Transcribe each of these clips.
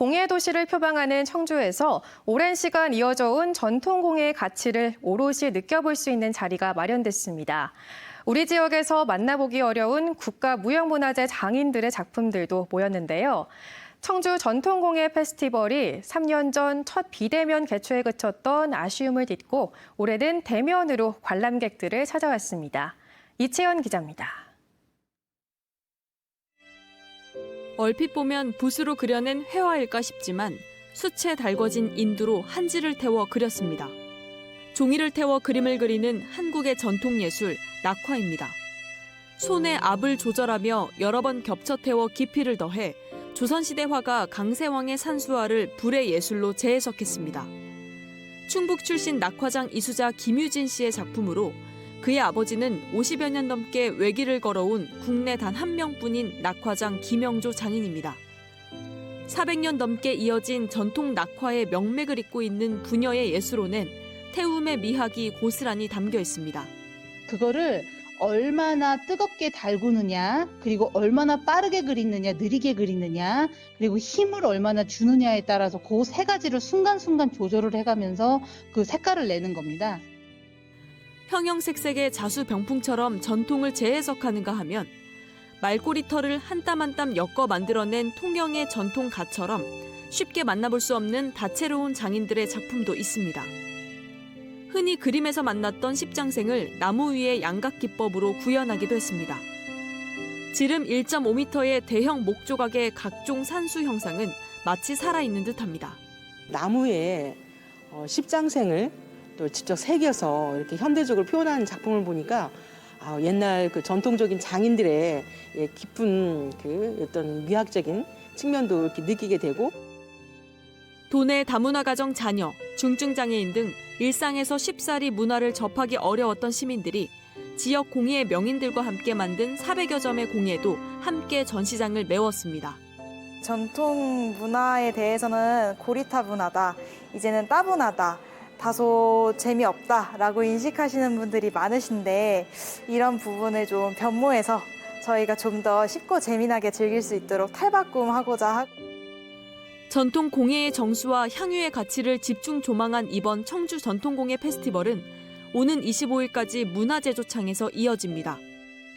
공예 도시를 표방하는 청주에서 오랜 시간 이어져 온 전통 공예의 가치를 오롯이 느껴볼 수 있는 자리가 마련됐습니다. 우리 지역에서 만나보기 어려운 국가 무형문화재 장인들의 작품들도 모였는데요. 청주 전통공예 페스티벌이 3년 전 첫 비대면 개최에 그쳤던 아쉬움을 딛고 올해는 대면으로 관람객들을 찾아왔습니다. 이채연 기자입니다. 얼핏 보면 붓으로 그려낸 회화일까 싶지만 수채 달궈진 인두로 한지를 태워 그렸습니다. 종이를 태워 그림을 그리는 한국의 전통 예술 낙화입니다. 손에 압을 조절하며 여러 번 겹쳐 태워 깊이를 더해 조선시대 화가 강세왕의 산수화를 불의 예술로 재해석했습니다. 충북 출신 낙화장 이수자 김유진 씨의 작품으로 그의 아버지는 50여 년 넘게 외길을 걸어온 국내 단 한 명뿐인 낙화장 김영조 장인입니다. 400년 넘게 이어진 전통 낙화의 명맥을 잇고 있는 부녀의 예술로는 태움의 미학이 고스란히 담겨 있습니다. 그거를 얼마나 뜨겁게 달구느냐, 그리고 얼마나 빠르게 그리느냐, 느리게 그리느냐, 그리고 힘을 얼마나 주느냐에 따라서 그 세 가지를 순간순간 조절을 해가면서 그 색깔을 내는 겁니다. 형형색색의 자수 병풍처럼 전통을 재해석하는가 하면 말꼬리 털을 한 땀 한 땀 엮어 만들어낸 통영의 전통 가처럼 쉽게 만나볼 수 없는 다채로운 장인들의 작품도 있습니다. 흔히 그림에서 만났던 십장생을 나무 위의 양각 기법으로 구현하기도 했습니다. 지름 1.5m의 대형 목조각의 각종 산수 형상은 마치 살아있는 듯합니다. 나무에 어, 십장생을 또 직접 새겨서 이렇게 현대적으로 표현하는 작품을 보니까 아, 옛날 그 전통적인 장인들의 예, 깊은 그 어떤 미학적인 측면도 이렇게 느끼게 되고 도내 다문화 가정 자녀, 중증 장애인 등 일상에서 쉽사리 문화를 접하기 어려웠던 시민들이 지역 공예의 명인들과 함께 만든 400여 점의 공예도 함께 전시장을 메웠습니다. 전통 문화에 대해서는 고리타 문화다, 이제는 따분하다, 다소 재미없다라고 인식하시는 분들이 많으신데 이런 부분을 좀 변모해서 저희가 좀 더 쉽고 재미나게 즐길 수 있도록 탈바꿈하고자 하고 전통 공예의 정수와 향유의 가치를 집중 조망한 이번 청주 전통공예 페스티벌은 오는 25일까지 문화제조창에서 이어집니다.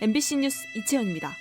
MBC 뉴스 이채연입니다.